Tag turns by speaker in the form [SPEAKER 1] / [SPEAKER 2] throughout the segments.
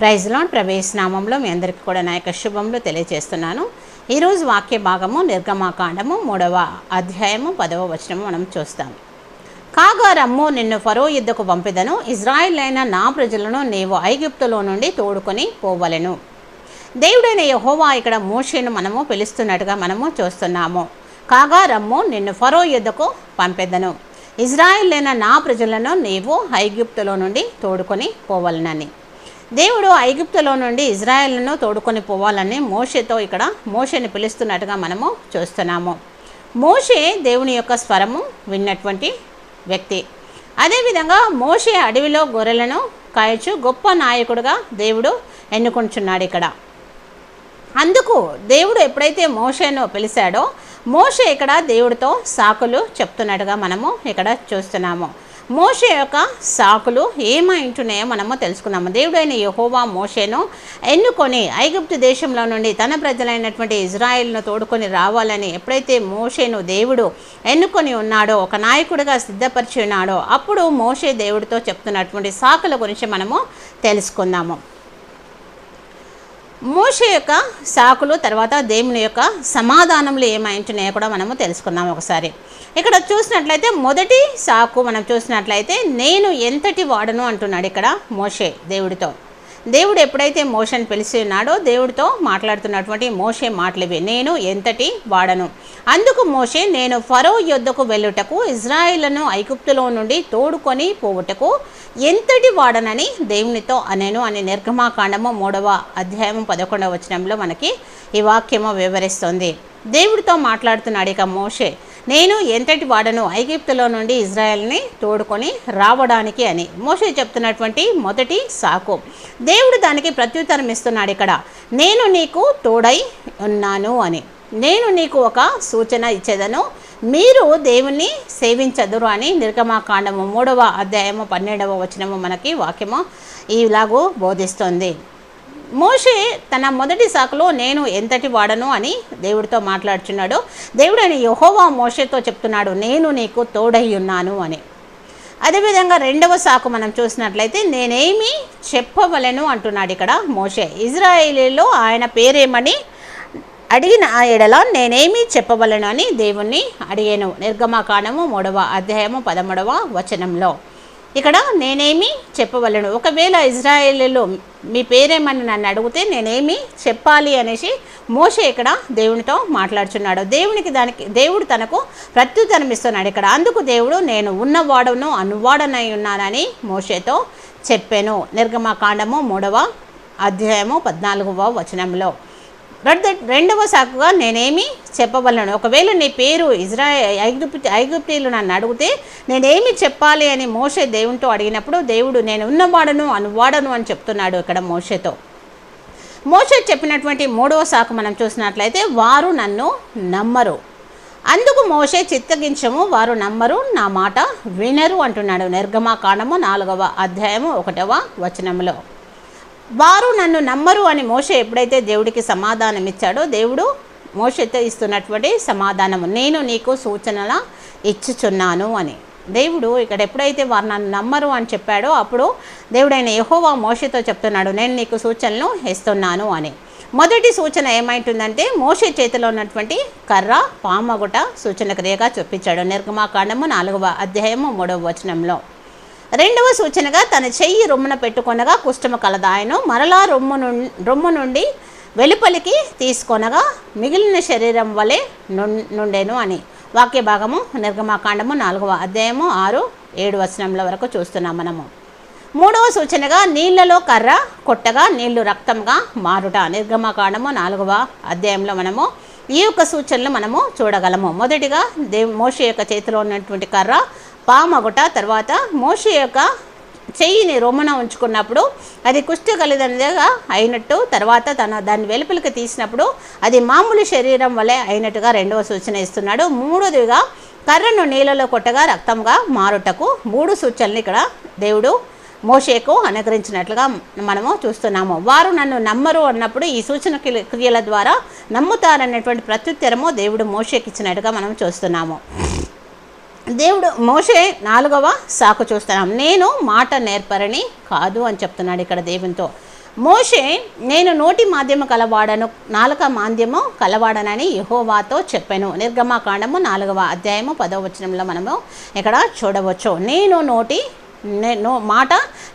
[SPEAKER 1] ప్రైజ్లో ప్రవేశనామంలో మీ అందరికీ కూడా నా యొక్క శుభంలో తెలియజేస్తున్నాను. ఈరోజు వాక్య భాగము నిర్గమాకాండము మూడవ అధ్యాయము పదవ వచనము మనం చూస్తాం కాగా రమ్ము నిన్ను ఫరో యుద్ధకు పంపిదను ఇజ్రాయిల్ అయిన నా ప్రజలను నీవు ఐగుప్తులో నుండి తోడుకొని పోవలెను. దేవుడైన యహోవా ఇక్కడ మోషేను మనము పిలుస్తున్నట్టుగా మనము చూస్తున్నాము. కాగా రమ్ము నిన్ను ఫరో యుద్ధకు పంపెదను ఇజ్రాయిల్ అయిన నా ప్రజలను నీవు ఐగుప్తులో నుండి తోడుకొని పోవలనని. దేవుడు ఐగుప్తులో నుండి ఇజ్రాయెల్ను తోడుకొని పోవాలని మోషేతో ఇక్కడ మోషేని పిలుస్తున్నట్టుగా మనము చూస్తున్నాము. మోషే దేవుని యొక్క స్వరము విన్నటువంటి వ్యక్తి. అదేవిధంగా మోషే అడవిలో గొర్రెలను కాయచు గొప్ప నాయకుడుగా దేవుడు ఎన్నుకుంటున్నాడు ఇక్కడ. అందుకు దేవుడు ఎప్పుడైతే మోషేను పిలిచాడో మోషే ఇక్కడ దేవుడితో సాకులు చెప్తున్నట్టుగా మనము ఇక్కడ చూస్తున్నాము. మోషే యొక్క సాకులు ఏమైంటున్నాయో మనము తెలుసుకున్నాము దేవుడైన యహోవా మోషేను ఎన్నుకొని ఐగుప్తు దేశంలో నుండి తన ప్రజలైనటువంటి ఇజ్రాయిల్ను తోడుకొని రావాలని ఎప్పుడైతే మోషేను దేవుడు ఎన్నుకొని ఉన్నాడో ఒక నాయకుడిగా సిద్ధపరిచి ఉన్నాడో అప్పుడు మోషే దేవుడితో చెప్తున్నటువంటి సాకుల గురించి మనము తెలుసుకుందాము. మోషే యొక్క సాకులు తర్వాత దేవుని యొక్క సమాధానములు ఏమైంటున్నాయో కూడా మనము తెలుసుకుందాం ఒకసారి. ఇక్కడ చూసినట్లయితే మొదటి సాకు మనం చూసినట్లయితే నేను ఎంతటి వాడను అంటున్నాడు ఇక్కడ మోషే దేవుడితో. దేవుడు ఎప్పుడైతే మోషన్ పిలిచి ఉన్నాడో దేవుడితో మాట్లాడుతున్నటువంటి మోషే మాటలివి నేను ఎంతటి వాడను? అందుకు మోషే నేను ఫరో యుద్ధకు వెళ్ళుటకు ఇజ్రాయిలను ఐగుప్తులో నుండి తోడుకొని పోవుటకు ఎంతటి వాడనని దేవునితో అనేను అనే నిర్గమాకాండము మూడవ అధ్యాయము పదకొండవ వచనంలో మనకి ఈ వాక్యము వివరిస్తుంది. దేవుడితో మాట్లాడుతున్నాడు ఇక మోషే. నేను ఎంతటి వాడను? ఐగిప్తులో నుండి ఇజ్రాయెల్ని తోడుకొని రావడానికి అని. మోషే చెప్తున్నటువంటి మొదటి సాకు. దేవుడు దానికి ప్రత్యుత్తరం ఇస్తున్నాడు ఇక్కడ. నేను నీకు తోడై ఉన్నాను అని. నేను నీకు ఒక సూచన ఇచ్చేదను. మీరు దేవుణ్ణి సేవించదురు అని నిర్గమాకాండము మూడవ అధ్యాయము పన్నెండవ వచనము మనకి వాక్యము ఇలాగూ బోధిస్తుంది. మోషే తన మొదటి సాకులో నేను ఎంతటి వాడను అని దేవుడితో మాట్లాడుచున్నాడు దేవుడు అని యహోవా మోషేతో చెప్తున్నాడు నేను నీకు తోడై ఉన్నాను అని. అదేవిధంగా రెండవ సాకు మనం చూసినట్లయితే నేనేమి చెప్పవలను అంటున్నాడు ఇక్కడ మోషే. ఇజ్రాయేలీలో ఆయన పేరేమని అడిగిన ఆ ఎడల నేనేమి చెప్పవలను అని దేవుణ్ణి అడిగాను. నిర్గమాకాండము మూడవ అధ్యాయము పదమూడవ వచనంలో. ఇక్కడ నేనేమి చెప్పవలను. ఒకవేళ ఇజ్రాయేలీలో మీ పేరేమని నన్ను అడిగితే నేనేమి చెప్పాలి అనేసి మోషే ఇక్కడ దేవునితో మాట్లాడుచున్నాడు. దేవునికి దానికి దేవుడు తనకు ప్రత్యుత్తరం ఇస్తున్నాడు ఇక్కడ. అందుకు దేవుడు నేను ఉన్నవాడను అనువాడనై ఉన్నానని మోషేతో చెప్పాను. నిర్గమకాండము మూడవ అధ్యాయము పద్నాలుగవ వచనంలో. రెండ రెండవ సాకుగా నేనేమి చెప్పవలను ఒకవేళ నీ పేరు ఇజ్రా ఐగుప్తి ఐగుప్తీలు నన్ను అడిగితే నేనేమి చెప్పాలి అని మోషే దేవునితో అడిగినప్పుడు దేవుడు నేను ఉన్నవాడను అనువాడను అని చెప్తున్నాడు ఇక్కడ మోషేతో. మోషే చెప్పినటువంటి మూడవ సాకు మనం చూసినట్లయితే వారు నన్ను నమ్మరు. అందుకు మోషే చిత్తగించము వారు నమ్మరు నా మాట వినరు అంటున్నాడు. నిర్గమాకాండము నాలుగవ అధ్యాయము ఒకటవ వచనంలో. వారు నన్ను నమ్మరు అని మోషే ఎప్పుడైతే దేవుడికి సమాధానం ఇచ్చాడో దేవుడు మోషతో ఇస్తున్నటువంటి సమాధానము నేను నీకు సూచనల ఇచ్చుచున్నాను అని. దేవుడు ఇక్కడ ఎప్పుడైతే వారు నన్ను నమ్మరు అని చెప్పాడో అప్పుడు దేవుడైన యహోవా మోషతో చెప్తున్నాడు నేను నీకు సూచనలు ఇస్తున్నాను అని. మొదటి సూచన ఏమైంటుందంటే మోషే చేతిలో ఉన్నటువంటి కర్ర పామగుట సూచన క్రియగా చూపించాడు. నిర్గమాకాండము నాలుగవ అధ్యాయము మూడవ వచనంలో. రెండవ సూచనగా తన చెయ్యి రొమ్మున పెట్టుకొనగా కుష్టము కలదాయను. మరలా రొమ్ము నుండి రొమ్ము నుండి వెలుపలికి తీసుకొనగా మిగిలిన శరీరం వలె నుండెను అని. వాక్య భాగము నిర్గమాకాండము నాలుగవ అధ్యాయము ఆరు ఏడు వచనంల వరకు చూస్తున్నాం మనము. మూడవ సూచనగా నీళ్ళలో కర్ర కొట్టగా నీళ్ళు రక్తంగా మారుట. నిర్గమాకాండము నాలుగవ అధ్యాయంలో మనము ఈ యొక్క సూచనలు మనము చూడగలము. మొదటిగా దేవ్ మోషి యొక్క చేతిలో ఉన్నటువంటి కర్ర పామగుట తర్వాత మోషే యొక్క చెయ్యిని రొమ్మన ఉంచుకున్నప్పుడు అది కుష్టి కలిదనగా అయినట్టు తర్వాత తన దాన్ని వెలుపలికి తీసినప్పుడు అది మామూలు శరీరం వలె అయినట్టుగా రెండవ సూచన ఇస్తున్నాడు. మూడోదిగా కర్రను నీళ్ళలో కొట్టగా రక్తంగా మారుటకు మూడు సూచనలు ఇక్కడ దేవుడు మోషేకు అనుగ్రహించినట్లుగా మనము చూస్తున్నాము. వారు నన్ను నమ్మరు అన్నప్పుడు ఈ సూచన క్రియ- క్రియల ద్వారా నమ్ముతారనేటువంటి ప్రత్యుత్తరము దేవుడు మోషేకి ఇచ్చినట్టుగా మనం చూస్తున్నాము. దేవుడు మోషే నాలుగవ సాకు చూస్తున్నాం. నేను మాట నేర్పరని కాదు అని చెప్తున్నాడు ఇక్కడ దేవునితో. మోషే నేను నోటి మాధ్యము కలవాడను నాలుక మాధ్యము కలవాడనని యహోవాతో చెప్పాను. నిర్గమాకాండము నాలుగవ అధ్యాయము పదవ వచనంలో మనము ఇక్కడ చూడవచ్చు. నేను నోటి నేను మాట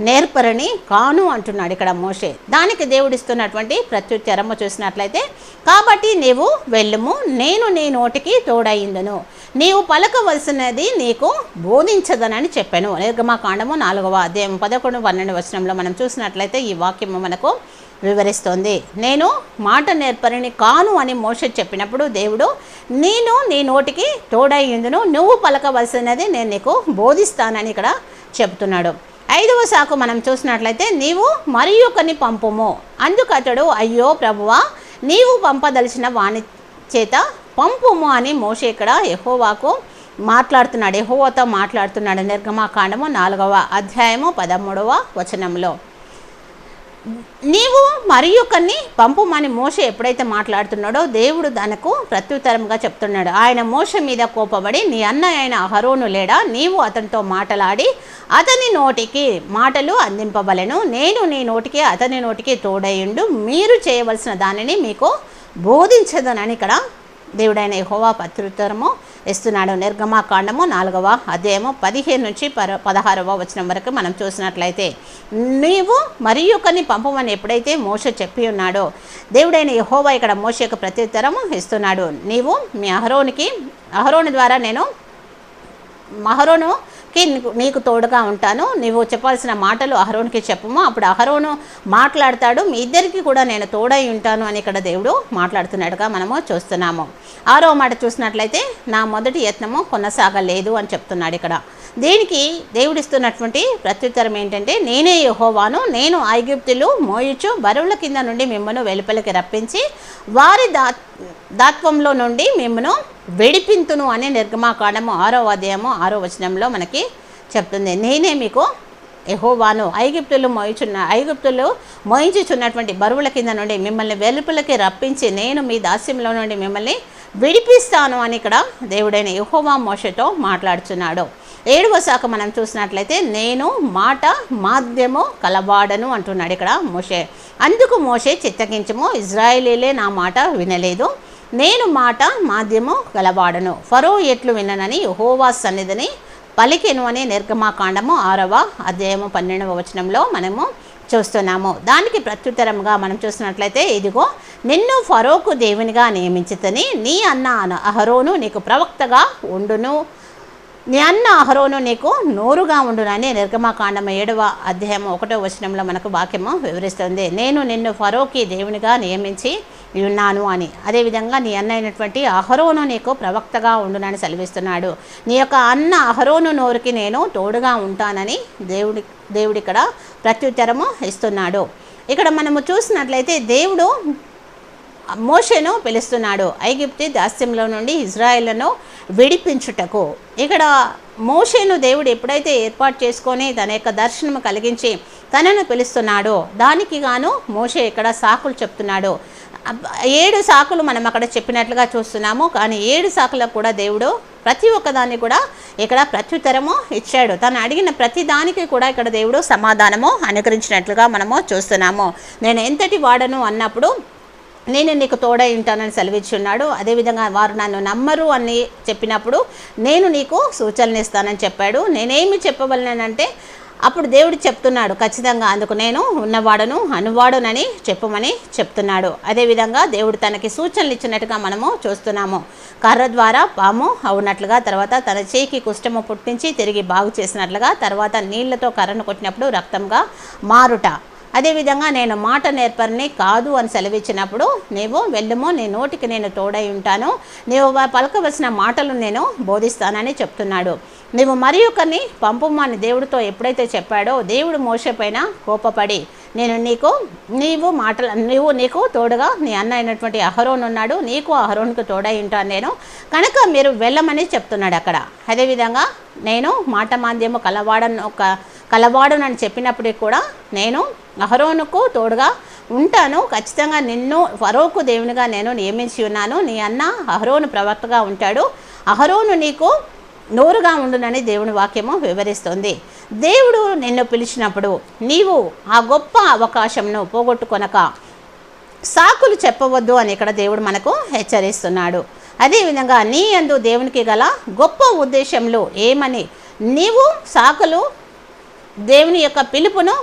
[SPEAKER 1] నేర్పరని కాను అంటున్నాడు ఇక్కడ మోషే. దానికి దేవుడిస్తున్నటువంటి ప్రత్యుత్తరము చూసినట్లయితే కాబట్టి నీవు వెళ్ళుము నేను నీ నోటికి తోడయిందును. నీవు పలకవలసినది నీకు బోధించదనని చెప్పాను. నిర్గమాకాండము నాలుగవ అధ్యాయం పదకొండు పన్నెండు వచనంలో మనం చూసినట్లయితే ఈ వాక్యము మనకు వివరిస్తోంది. నేను మాట నేర్పరిని కాను అని మోష చెప్పినప్పుడు దేవుడు నేను నీ నోటికి తోడయ్యిందును నువ్వు పలకవలసినది నేను నీకు బోధిస్తానని ఇక్కడ చెప్తున్నాడు ఐదవ సాకు మనం చూసినట్లయితే నీవు మరి ఒకని పంపుము. అందుకు అతడు అయ్యో ప్రభువా నీవు పంపదలిచిన వాణి చేత పంపుము అని మోషే ఇక్కడ ఎహోవాకు మాట్లాడుతున్నాడు. ఎహోవాతో మాట్లాడుతున్నాడు నిర్గమాకాండము నాలుగవ అధ్యాయము పదమూడవ వచనంలో. నీవు మరి ఒకరిని పంపుమని మోస ఎప్పుడైతే మాట్లాడుతున్నాడో దేవుడు తనకు ప్రత్యుత్తరంగా చెప్తున్నాడు. ఆయన మోస మీద కోపబడి నీ అన్న అయిన అహరోను లేడా? నీవు అతనితో మాటలాడి అతని నోటికి మాటలు అందింపబలెను నేను నీ నోటికి అతని నోటికి తోడయుండు మీరు చేయవలసిన దానిని మీకు బోధించదనని ఇక్కడ దేవుడైన యహోవా ప్రత్యుత్తరము ఇస్తున్నాడు. నిర్గమాకాండము నాలుగవ అధ్యాయము పదిహేను నుంచి పర పదహారవ వచనం వరకు మనం చూసినట్లయితే నీవు మరి ఒకరిని పంపమని ఎప్పుడైతే మోస చెప్పి ఉన్నాడో దేవుడైన యహోవా ఇక్కడ మోస యొక్క ప్రత్యుత్తరము ఇస్తున్నాడు. నీవు మీ అహరోనికి అహరోని ద్వారా నేను మహరోను నీకు నీకు తోడుగా ఉంటాను. నువ్వు చెప్పాల్సిన మాటలు అహరోన్కి చెప్పము. అప్పుడు అహరోను మాట్లాడతాడు. మీ ఇద్దరికి కూడా నేను తోడై ఉంటాను అని ఇక్కడ దేవుడు మాట్లాడుతున్నట్టుగా మనము చూస్తున్నాము. ఆరో మాట చూసినట్లయితే నా మొదటి యత్నము కొనసాగలేదు అని చెప్తున్నాడు ఇక్కడ. దీనికి దేవుడిస్తున్నటువంటి ప్రత్యుత్తరం ఏంటంటే నేనే యహోవాను నేను ఐగుప్తులు మోయుచు బరువుల కింద నుండి మిమ్మల్ని వెలుపలికి రప్పించి వారి దా దాత్వంలో నుండి మిమ్మను వెడిపింతును అనే నిర్గమాకాండము ఆరో అధ్యాయము ఆరో వచనంలో మనకి చెప్తుంది. నేనే మీకు ఎహోవాను ఐగుప్తులు మోయిచున్న ఐగుప్తులు మోయించుచున్నటువంటి బరువుల కింద నుండి మిమ్మల్ని వెలుపులకి రప్పించి నేను మీ దాస్యంలో నుండి మిమ్మల్ని విడిపిస్తాను అని ఇక్కడ దేవుడైన యహోవా మోషతో మాట్లాడుచున్నాడు. ఏడవ శాఖ మనం చూసినట్లయితే నేను మాట మాధ్యము కలవాడను అంటున్నాడు ఇక్కడ మోషే. అందుకు మోషే చిత్తగించము ఇజ్రాయేలీలే నా మాట వినలేదు. నేను మాట మాధ్యము గలవాడను. ఫరో ఎట్లు విననని యెహోవా సన్నిధిని పలికెను అనే నిర్గమాకాండము ఆరవ అధ్యాయము పన్నెండవ వచనంలో మనము చూస్తున్నాము. దానికి ప్రత్యుత్తరంగా మనం చూసినట్లయితే ఇదిగో నిన్ను ఫరోకు దేవునిగా నియమించుతని నీ అన్న అహరోను నీకు ప్రవక్తగా ఉండును. నీ అన్న అహరోను నీకు నోరుగా ఉండునని నిర్గమాకాండం ఏడవ అధ్యాయం ఒకటో వచనంలో మనకు వాక్యము వివరిస్తుంది. నేను నిన్ను ఫరోకి దేవునిగా నియమించి ఉన్నాను అని. అదేవిధంగా నీ అన్న అయినటువంటి అహరోను నీకు ప్రవక్తగా ఉండునని సెలవిస్తున్నాడు. నీ యొక్క అన్న అహరోను నోరుకి నేను తోడుగా ఉంటానని దేవుడి దేవుడి ఇక్కడ ప్రత్యుత్తరము ఇస్తున్నాడు. ఇక్కడ మనము చూసినట్లయితే దేవుడు మోషను పిలుస్తున్నాడు. ఐగిప్తి దాస్యంలో నుండి ఇజ్రాయేళ్ళను విడిపించుటకు. ఇక్కడ మోషేను దేవుడు ఎప్పుడైతే ఏర్పాటు చేసుకొని తన యొక్క దర్శనము కలిగించి తనను పిలుస్తున్నాడో దానికి గాను మోషే ఇక్కడ సాకులు చెప్తున్నాడు. ఏడు సాకులు మనం అక్కడ చెప్పినట్లుగా చూస్తున్నాము కానీ ఏడు సాకులకు కూడా దేవుడు ప్రతి ఒక్కదాన్ని కూడా ఇక్కడ ప్రత్యుత్తరము ఇచ్చాడు. తను అడిగిన ప్రతి దానికి కూడా ఇక్కడ దేవుడు సమాధానము అనుకరించినట్లుగా మనము చూస్తున్నాము. నేను ఎంతటి వాడను అన్నప్పుడు నేను నీకు తోడై ఉంటానని సెలవిచ్చున్నాడు. అదేవిధంగా వారు నన్ను నమ్మరు అని చెప్పినప్పుడు నేను నీకు సూచనలు ఇస్తానని చెప్పాడు. నేనేమి చెప్పవలనంటే అప్పుడు దేవుడు చెప్తున్నాడు ఖచ్చితంగా అందుకు నేను ఉన్నవాడను అనువాడునని చెప్పమని చెప్తున్నాడు. అదేవిధంగా దేవుడు తనకి సూచనలు ఇచ్చినట్టుగా మనము చూస్తున్నాము. కర్ర ద్వారా పాము అవునట్లుగా తర్వాత తన చేయికి కుష్టము పుట్టించి తిరిగి బాగు చేసినట్లుగా తర్వాత నీళ్ళతో కర్రను కొట్టినప్పుడు రక్తంగా మారుట. అదేవిధంగా నేను మాట నేర్పరిని కాదు అని సెలవిచ్చినప్పుడు నీవు వెళ్ళుము నీ నోటికి నేను తోడై ఉంటాను. నీవు పలకవలసిన మాటలు నేను బోధిస్తానని చెప్తున్నాడు. నీవు మరి ఒకరిని పంపమని దేవుడితో ఎప్పుడైతే చెప్పాడో దేవుడు మోసపైన కోపపడి నేను నీకు నీవు మాటల నీవు నీకు తోడుగా నీ అన్న అయినటువంటి అహరోన్ ఉన్నాడు. నీకు అహరోన్కు తోడై ఉంటాను నేను. కనుక మీరు వెళ్ళమని చెప్తున్నాడు అక్కడ. అదేవిధంగా నేను మాట మాంద్యము కలవాడను ఒక కలవాడునని చెప్పినప్పటికీ కూడా నేను అహరోనుకు తోడుగా ఉంటాను. ఖచ్చితంగా నిన్ను ఫరోకు దేవునిగా నేను నియమించి ఉన్నాను. నీ అన్న అహరోను ప్రవక్తగా ఉంటాడు. అహరోను నీకు నోరుగా ఉండునని దేవుని వాక్యము వివరిస్తుంది. దేవుడు నిన్ను పిలిచినప్పుడు నీవు ఆ గొప్ప అవకాశంను పోగొట్టుకొనక సాకులు చెప్పవద్దు అని ఇక్కడ దేవుడు మనకు హెచ్చరిస్తున్నాడు. అదేవిధంగా నీ అందు దేవునికి గల గొప్ప ఉద్దేశంలో ఏమని? నీవు సాకులు దేవుని యొక్క పిలుపును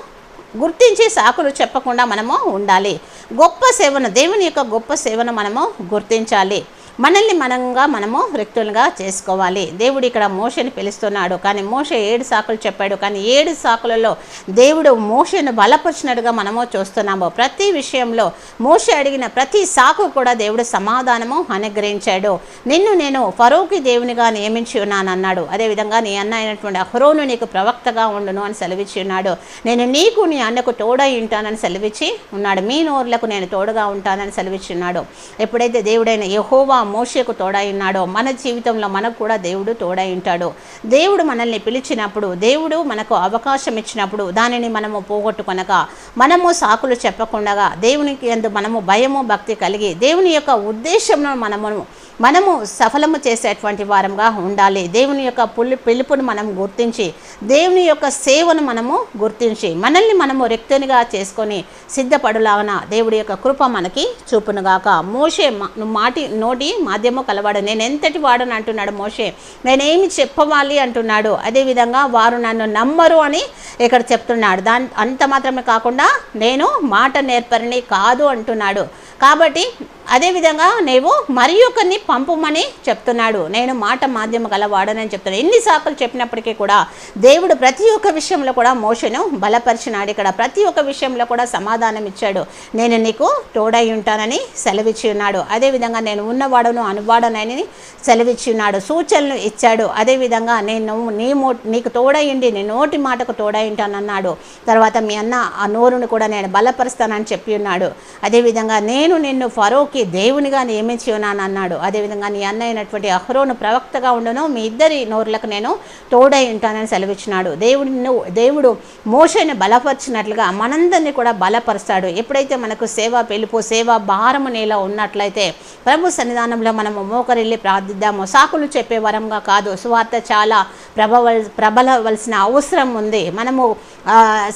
[SPEAKER 1] గుర్తించి సాకులు చెప్పకుండా మనము ఉండాలి. గొప్ప సేవను దేవుని యొక్క గొప్ప సేవను మనము గుర్తించాలి. మనల్ని మనంగా మనము రిక్తులుగా చేసుకోవాలి. దేవుడు ఇక్కడ మోషని పిలుస్తున్నాడు. కానీ మోష ఏడు సాకులు చెప్పాడు. కానీ ఏడు సాకులలో దేవుడు మోషను బలపరిచినట్టుగా మనము చూస్తున్నాము. ప్రతి విషయంలో మోష అడిగిన ప్రతి సాకు కూడా దేవుడు సమాధానము అనుగ్రహించాడు. నిన్ను నేను ఫరోకి దేవునిగా నియమించి ఉన్నాను అన్నాడు. అదేవిధంగా నీ అన్న అయినటువంటి అహరోను నీకు ప్రవక్తగా ఉండును అని సెలవిచ్చి ఉన్నాడు. నేను నీకు నీ అన్నకు తోడై ఉంటానని సెలవిచ్చి ఉన్నాడు. మీ నోరులకు నేను తోడుగా ఉంటానని సెలవిచ్చి ఉన్నాడు. ఎప్పుడైతే దేవుడైన యహోవా మోషకు తోడై ఉన్నాడో మన జీవితంలో మనకు కూడా దేవుడు తోడై ఉంటాడు. దేవుడు మనల్ని పిలిచినప్పుడు దేవుడు మనకు అవకాశం ఇచ్చినప్పుడు దానిని మనము పోగొట్టుకొనక మనము సాకులు చెప్పకుండా దేవునికి ఎందు మనము భయము భక్తి కలిగి దేవుని యొక్క ఉద్దేశంలో మనము మనము సఫలము చేసేటువంటి వారంగా ఉండాలి. దేవుని యొక్క పులి పిలుపును మనం గుర్తించి దేవుని యొక్క సేవను మనము గుర్తించి మనల్ని మనము రెక్తునిగా చేసుకొని సిద్ధపడులాగన దేవుడి యొక్క కృప మనకి చూపునుగాక మోషే మా- నువ్వు మాటి నోటి మాధ్యమం కలవాడు. నేను ఎంతటి వాడని అంటున్నాడు మోషే. నేనేమి చెప్పవాలి అంటున్నాడు. అదేవిధంగా వారు నన్ను నమ్మరు అని ఇక్కడ చెప్తున్నాడు. దాని అంత మాత్రమే కాకుండా నేను మాట నేర్పరిని కాదు అంటున్నాడు. కాబట్టి అదేవిధంగా నీవు మరి ఒకరిని పంపమని చెప్తున్నాడు. నేను మాట మాధ్యమ గలవాడనని చెప్తున్నాను ఎన్ని సాకులు చెప్పినప్పటికీ కూడా దేవుడు ప్రతి ఒక్క విషయంలో కూడా మోషను బలపరిచినాడు. ఇక్కడ ప్రతి ఒక్క విషయంలో కూడా సమాధానం ఇచ్చాడు. నేను నీకు తోడై ఉంటానని సెలవిచ్చి ఉన్నాడు. అదేవిధంగా నేను ఉన్నవాడను అనువాడనని సెలవిచ్చి ఉన్నాడు సూచనలు ఇచ్చాడు. అదేవిధంగా నేను నీ మో నీకు తోడయిండి నీ నోటి మాటకు తోడై ఉంటానన్నాడు. తర్వాత మీ అన్న ఆ నోరును కూడా నేను బలపరుస్తానని చెప్పి ఉన్నాడు. అదేవిధంగా నేను నిన్ను ఫరోకి దేవునిగా నియమించి ఉన్నాను అన్నాడు అదేవిధంగా నీ అన్న అయినటువంటి అహరోను ప్రవక్తగా ఉండను మీ ఇద్దరి నోర్లకు నేను తోడై ఉంటానని సెలవిచ్చినాడు. దేవుడు దేవుడు మోషని బలపరిచినట్లుగా మనందరినీ కూడా బలపరుస్తాడు. ఎప్పుడైతే మనకు సేవ పిలుపు సేవ భారము నేల ఉన్నట్లయితే ప్రభు సన్నిధానంలో మనము మోకరిల్లి ప్రార్థిద్దాము. సాకులు చెప్పే వరంగా కాదు సువార్త చాలా ప్రభవల్ ప్రబలవలసిన అవసరం ఉంది. మనము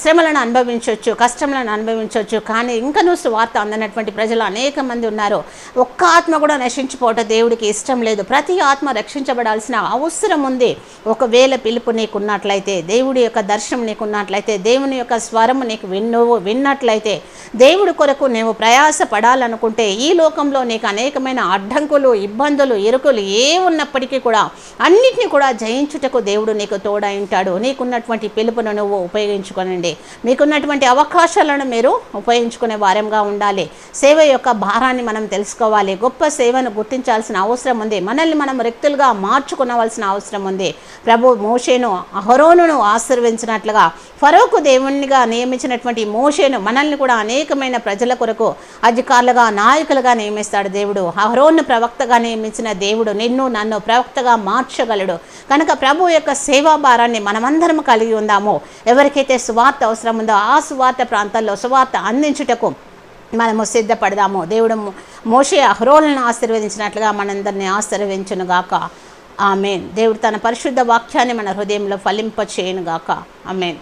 [SPEAKER 1] శ్రమలను అనుభవించవచ్చు కష్టములను అనుభవించవచ్చు కానీ ఇంకనూ సువార్త అందనటువంటి ప్రజలు అనేక మంది ఉన్నారు. ఒక్క ఆత్మ కూడా నశించిపోవటం దేవుడికి ఇష్టం లేదు. ప్రతి ఆత్మ రక్షించబడాల్సిన అవసరం ఉంది. ఒకవేళ పిలుపు నీకున్నట్లయితే దేవుడి యొక్క దర్శనం నీకున్నట్లయితే దేవుని యొక్క స్వరము నీకు విన్నువు విన్నట్లయితే దేవుడి కొరకు నీవు ప్రయాస పడాలనుకుంటే ఈ లోకంలో నీకు అనేకమైన అడ్డంకులు ఇబ్బందులు ఇరుకులు ఏ ఉన్నప్పటికీ కూడా అన్నిటిని కూడా జయించుటకు దేవుడు నీకు తోడై ఉంటాడు. నీకున్నటువంటి పిలుపును నువ్వు ఉపయోగించుకోనండి. మీకున్నటువంటి అవకాశాలను మీరు ఉపయోగించుకునే వారంగా ఉండాలి. సేవ యొక్క భారాన్ని మనం తెలుసుకోవాలి. గొప్ప సేవను గుర్తించాల్సిన అవసరం ఉంది. మనల్ని మనం వ్యక్తులుగా మార్చుకునవలసిన అవసరం ఉంది. ప్రభు మోషేను అహరోనును ఆశీర్వించినట్లుగా ఫరోకు దేవునిగా నియమించినటువంటి మోషేను మనల్ని కూడా అనేకమైన ప్రజల కొరకు అధికారులుగా నాయకులుగా నియమిస్తాడు దేవుడు. అహరోను ప్రవక్తగా నియమించిన దేవుడు నిన్ను నన్ను ప్రవక్తగా మార్చగలడు. కనుక ప్రభు యొక్క సేవా భారాన్ని మనమందరం కలిగి ఉందాము. ఎవరికైతే సువార్త అవసరం ఉందో ఆ సువార్త ప్రాంతాల్లో సువార్త అందించుటకు మనము సిద్ధపడదాము. దేవుడు మోషే అహ్రోలను ఆశీర్వదించినట్లుగా మనందరినీ ఆశీర్వించునుగాక ఆమెన్. దేవుడు తన పరిశుద్ధ వాక్యాన్ని మన హృదయంలో ఫలింప చేయనుగాక ఆమెన్.